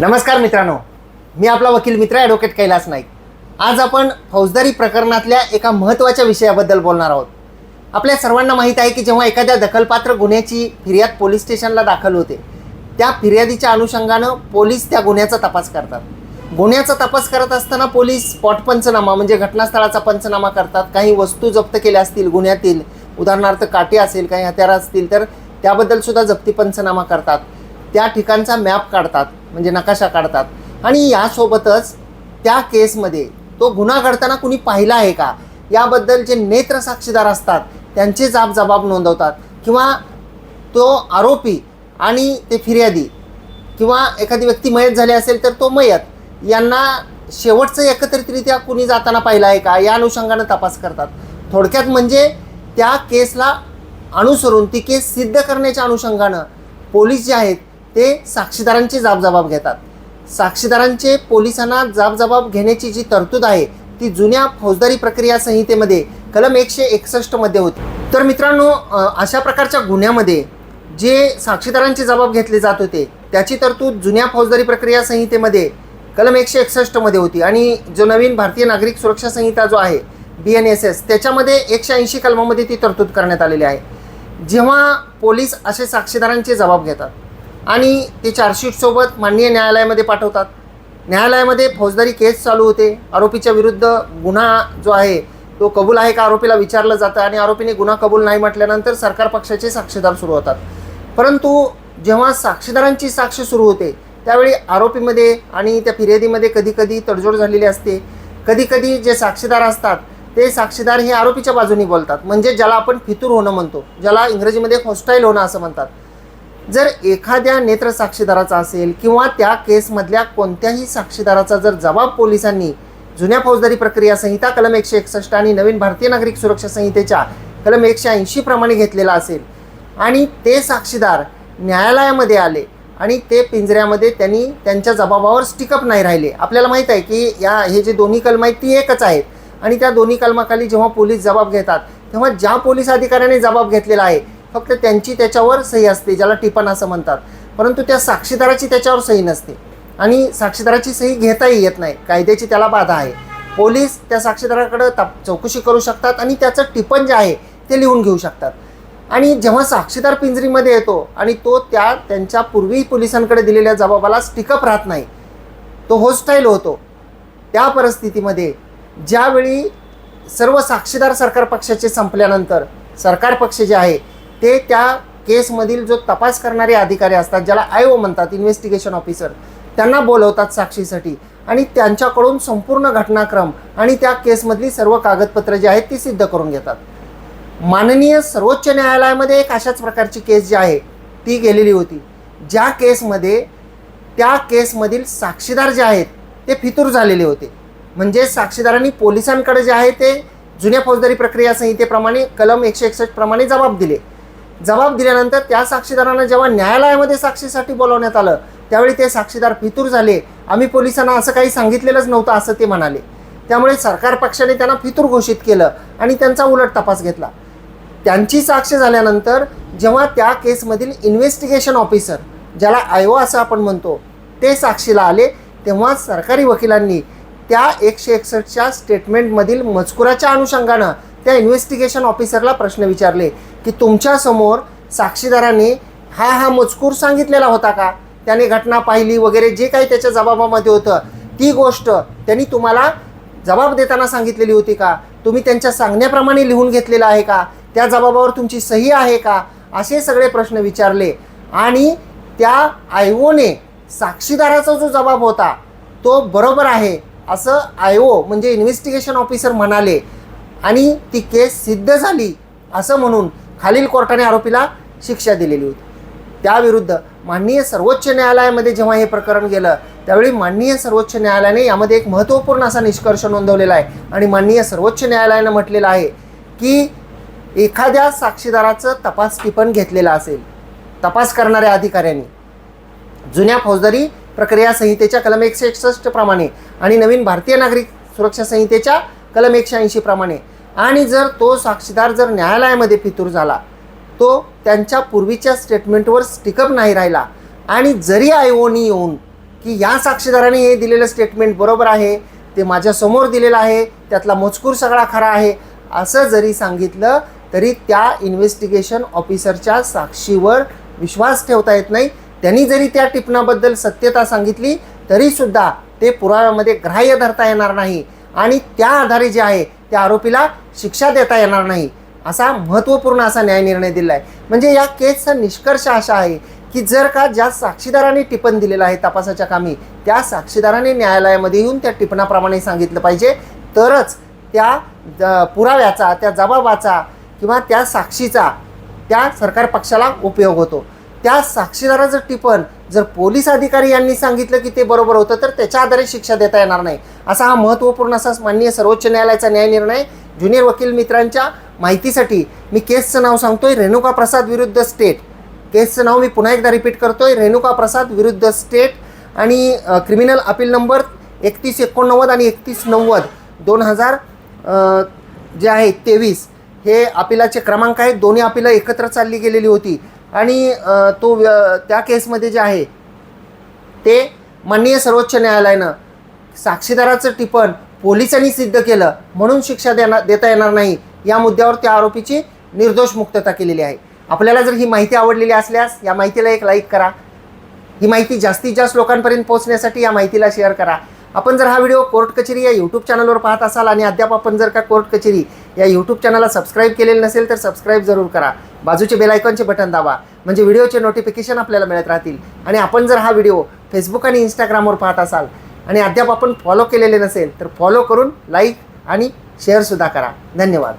नमस्कार मित्रांनो. मी आपला वकील मित्र ॲडव्होकेट कैलास नाईक. आज आपण फौजदारी प्रकरणातल्या एका महत्त्वाच्या विषयाबद्दल बोलणार आहोत. आपल्या सर्वांना माहीत आहे की जेव्हा एखाद्या दखलपात्र गुन्ह्याची फिर्याद पोलीस स्टेशनला दाखल होते त्या फिर्यादीच्या अनुषंगानं पोलीस त्या गुन्ह्याचा तपास करतात. गुन्ह्याचा तपास करत असताना पोलीस स्पॉट पंचनामा म्हणजे घटनास्थळाचा पंचनामा करतात. काही वस्तू जप्त केल्या असतील गुन्ह्यातील उदाहरणार्थ काटे असेल काही हत्यारं असतील तर त्याबद्दल सुद्धा जप्ती पंचनामा करतात. त्या ठिकाणचा मॅप काढतात म्हणजे नकाशा काढतात. आणि यासोबतच त्या केसमध्ये तो गुन्हा घडताना कुणी पाहिला आहे का? याबद्दल जे नेत्र साक्षीदार असतात त्यांचे जाब जबाब नोंदवतात. किंवा तो आरोपी आणि ते फिर्यादी किंवा एखादी व्यक्ती मयत झाली असेल तर तो मयत यांना शेवटचं एकत्रितरित्या कुणी जाताना पाहिलं आहे का? या अनुषंगानं तपास करतात. थोडक्यात म्हणजे त्या केसला अनुसरून ती केस सिद्ध करण्याच्या अनुषंगानं पोलीस जे आहेत ते साक्षीदारांची जाबजबाब घेतात. साक्षीदारांचे पोलिसांना जाबजबाब घेण्याची जी तरतूद आहे ती जुन्या फौजदारी प्रक्रिया संहितेमध्ये कलम एकशे एकसष्टमध्ये होती. तर मित्रांनो अशा प्रकारच्या गुन्ह्यामध्ये जे साक्षीदारांचे जबाब घेतले जात होते त्याची तरतूद जुन्या फौजदारी प्रक्रिया संहितेमध्ये कलम एकशे एकसष्टमध्ये होती. आणि जो नवीन भारतीय नागरिक सुरक्षा संहिता जो आहे बी एन एस एस त्याच्यामध्ये एकशे ऐंशी कलमामध्ये ती तरतूद करण्यात आलेली आहे. जेव्हा पोलीस असे साक्षीदारांचे जबाब घेतात आणि ते चार्जशीटसोबत माननीय न्यायालयामध्ये पाठवतात. न्यायालयामध्ये फौजदारी केस चालू होते. आरोपीच्या विरुद्ध गुन्हा जो आहे तो कबूल आहे का आरोपीला विचारलं जातं आणि आरोपीने गुन्हा कबूल नाही म्हटल्यानंतर सरकार पक्षाचे साक्षीदार सुरू होतात. परंतु जेव्हा साक्षीदारांची साक्ष सुरू होते त्यावेळी आरोपीमध्ये आणि त्या फिर्यादीमध्ये कधीकधी तडजोड झालेली असते. कधीकधी जे साक्षीदार असतात ते साक्षीदार हे आरोपीच्या बाजूनी बोलतात. म्हणजे ज्याला आपण फितूर होणं म्हणतो ज्याला इंग्रजीमध्ये हॉस्टाईल होणं असं म्हणतात. जर एखाद्या नेत्र साक्षीदाराचा असेल किंवा त्या केसमधल्या कोणत्याही साक्षीदाराचा जर जबाब पोलिसांनी जुन्या फौजदारी प्रक्रिया संहिता कलम एकशे एकसष्ट आणि नवीन भारतीय नागरिक सुरक्षा संहितेच्या कलम एकशे ऐंशी प्रमाणे घेतलेला असेल आणि ते साक्षीदार न्यायालयामध्ये आले आणि ते पिंजऱ्यामध्ये त्यांनी त्यांच्या जबाबावर स्टिकअप नाही राहिले. आपल्याला माहीत आहे की या हे जे दोन्ही कलम आहेत ती एकच आहेत. आणि त्या दोन्ही कलमाखाली जेव्हा पोलीस जबाब घेतात तेव्हा ज्या पोलीस अधिकाऱ्याने जबाब घेतलेला आहे फक्त त्यांची त्याच्यावर सही असते ज्याला टिपण असं म्हणतात. परंतु त्या साक्षीदाराची त्याच्यावर सही नसते. आणि साक्षीदाराची सही घेताही येत नाही. कायद्याची त्याला बाधा आहे. पोलीस त्या साक्षीदाराकडं तप चौकशी करू शकतात आणि त्याचं टिपण जे आहे ते लिहून घेऊ शकतात. आणि जेव्हा साक्षीदार पिंजरीमध्ये येतो आणि तो त्या त्यांच्या पूर्वी पोलिसांकडे दिलेल्या जबाबाला स्टिकअप राहत नाही तो होस्टाईल होतो. त्या परिस्थितीमध्ये ज्यावेळी सर्व साक्षीदार सरकार पक्षाचे संपल्यानंतर सरकार पक्ष जे आहे ते त्या केसमधील जो तपास करणारे अधिकारी असतात ज्याला आय ओ म्हणतात इन्व्हेस्टिगेशन ऑफिसर त्यांना बोलवतात साक्षीसाठी. आणि त्यांच्याकडून संपूर्ण घटनाक्रम आणि त्या केसमधली सर्व कागदपत्र जी आहेत ती सिद्ध करून घेतात. माननीय सर्वोच्च न्यायालयामध्ये एक अशाच प्रकारची केस जी आहे ती गेलेली होती. ज्या केसमध्ये त्या केसमधील साक्षीदार जे आहेत ते फितूर झालेले होते. म्हणजे साक्षीदारांनी पोलिसांकडे जे आहे ते जुन्या फौजदारी प्रक्रिया संहितेप्रमाणे कलम एकशे एकसष्ट प्रमाणे जबाब दिले. जबाब दिल्यानंतर त्या साक्षीदारांना जेव्हा न्यायालयामध्ये साक्षीसाठी बोलवण्यात आलं त्यावेळी ते साक्षीदार फितूर झाले. आम्ही पोलिसांना असं काही सांगितलेलंच नव्हतं असं ते म्हणाले. त्यामुळे सरकार पक्षाने त्यांना फितूर घोषित केलं आणि त्यांचा उलट तपास घेतला. त्यांची साक्ष झाल्यानंतर जेव्हा त्या केसमधील इन्व्हेस्टिगेशन ऑफिसर ज्याला आयो असं आपण म्हणतो ते साक्षीला आले तेव्हा सरकारी वकिलांनी त्या एकशे एकसष्टच्या स्टेटमेंटमधील मजकुराच्या अनुषंगानं त्या इन्व्हेस्टिगेशन ऑफिसरला प्रश्न विचारले. की तुमच्यासमोर साक्षीदाराने हा हा मजकूर सांगितलेला होता का? त्याने घटना पाहिली वगैरे जे काही त्याच्या जबाबामध्ये होतं ती गोष्ट त्यांनी तुम्हाला जबाब देताना सांगितलेली होती का? तुम्ही त्यांच्या सांगण्याप्रमाणे लिहून घेतलेलं आहे का? त्या जबाबावर तुमची सही आहे का? असे सगळे प्रश्न विचारले. आणि त्या आयओने साक्षीदाराचा जो जबाब होता तो बरोबर आहे असं आयओ म्हणजे इन्व्हेस्टिगेशन ऑफिसर म्हणाले. आणि ती केस सिद्ध झाली असं म्हणून खालील कोर्टाने आरोपीला शिक्षा दिलेली होती. त्याविरुद्ध माननीय सर्वोच्च न्यायालयामध्ये जेव्हा हे प्रकरण गेलं त्यावेळी माननीय सर्वोच्च न्यायालयाने यामध्ये एक महत्त्वपूर्ण असा निष्कर्ष नोंदवलेला आहे. आणि माननीय सर्वोच्च न्यायालयानं म्हटलेलं आहे की एखाद्या साक्षीदाराचं तपास टिपण घेतलेलं असेल तपास करणाऱ्या अधिकाऱ्यांनी जुन्या फौजदारी प्रक्रिया संहितेच्या कलम एकशे एकसष्ट प्रमाणे आणि नवीन भारतीय नागरिक सुरक्षा संहितेच्या कलम एकशे ऐंशी प्रमाणे आणि जर तो साक्षीदार जर न्यायालयामध्ये फितूर झाला तो त्यांच्या पूर्वीच्या स्टेटमेंटवर स्टिकअप नाही राहिला. आणि जरी आयोनी येऊन की या साक्षीदाराने हे दिलेलं स्टेटमेंट बरोबर आहे ते माझ्यासमोर दिलेलं आहे त्यातला मजकूर सगळा खरा आहे असं जरी सांगितलं तरी त्या इन्व्हेस्टिगेशन ऑफिसरच्या साक्षीवर विश्वास ठेवता येत नाही. त्यांनी जरी त्या टिपणाबद्दल सत्यता सांगितली तरीसुद्धा ते पुराव्यामध्ये ग्राह्य धरता येणार नाही. आणि त्या आधारे जे आहे त्या आरोपीला शिक्षा देता येणार नाही. असा महत्त्वपूर्ण असा न्याय निर्णय दिला आहे. म्हणजे या केसचा निष्कर्ष असा आहे की जर का ज्या साक्षीदाराने टिपण दिलेलं आहे तपासाच्या कामी त्या साक्षीदाराने न्यायालयामध्ये येऊन त्या टिपणाप्रमाणे सांगितलं पाहिजे. तरच त्या ज- पुराव्याचा त्या जबाबाचा किंवा त्या साक्षीचा त्या सरकार पक्षाला उपयोग होतो. त्या साक्षीदाराचं टिपण जर पोलीस अधिकारी यांनी सांगितलं की ते बरोबर होतं तर त्याच्या आधारे शिक्षा देता येणार नाही. असा हा महत्त्वपूर्ण असा माननीय सर्वोच्च न्यायालयाचा न्याय निर्णय ज्युनियर वकील मित्रांच्या माहितीसाठी मी केसचं नाव सांगतोय रेणुका प्रसाद विरुद्ध स्टेट. केसचं नाव मी पुन्हा एकदा रिपीट करतोय रेणुका प्रसाद विरुद्ध स्टेट आणि क्रिमिनल अपील नंबर एकतीस एकोणनव्वद आणि एकतीस नव्वद दोन हजार जे आहे तेवीस. हे अपिलाचे क्रमांक आहेत. दोन्ही अपिलं एकत्र चालली गेलेली होती. आणि तो व्य- त्या केसमध्ये जे आहे ते माननीय सर्वोच्च न्यायालयानं साक्षीदाराचं टिपण पोलिसांनी सिद्ध केलं म्हणून शिक्षा देणार देता येणार नाही या मुद्द्यावर त्या आरोपीची निर्दोष मुक्तता केलेली आहे. आपल्याला जर ही माहिती आवडलेली असल्यास या माहितीला एक लाईक करा. ही माहिती जास्तीत जास्त लोकांपर्यंत पोहोचण्यासाठी या माहितीला शेअर करा. आपण जर हा व्हिडिओ कोर्ट कचेरी या यूट्यूब चॅनलवर पाहत असाल आणि अद्याप आपण जर का कोर्ट कचेरी या यूट्यूब चॅनलला सबस्क्राईब केलेलं नसेल तर सबस्क्राईब जरूर करा. बाजूचे बेलायकॉनचे बटन दाबा. म्हणजे व्हिडिओचे नोटिफिकेशन आपल्याला मिळत राहतील. आणि आपण जर हा व्हिडिओ फेसबुक आणि इंस्टाग्रामवर पाहत असाल आणि अद्याप आपण फॉलो केलेले नसेल तर फॉलो करून लाईक आणि शेअरसुद्धा करा. धन्यवाद.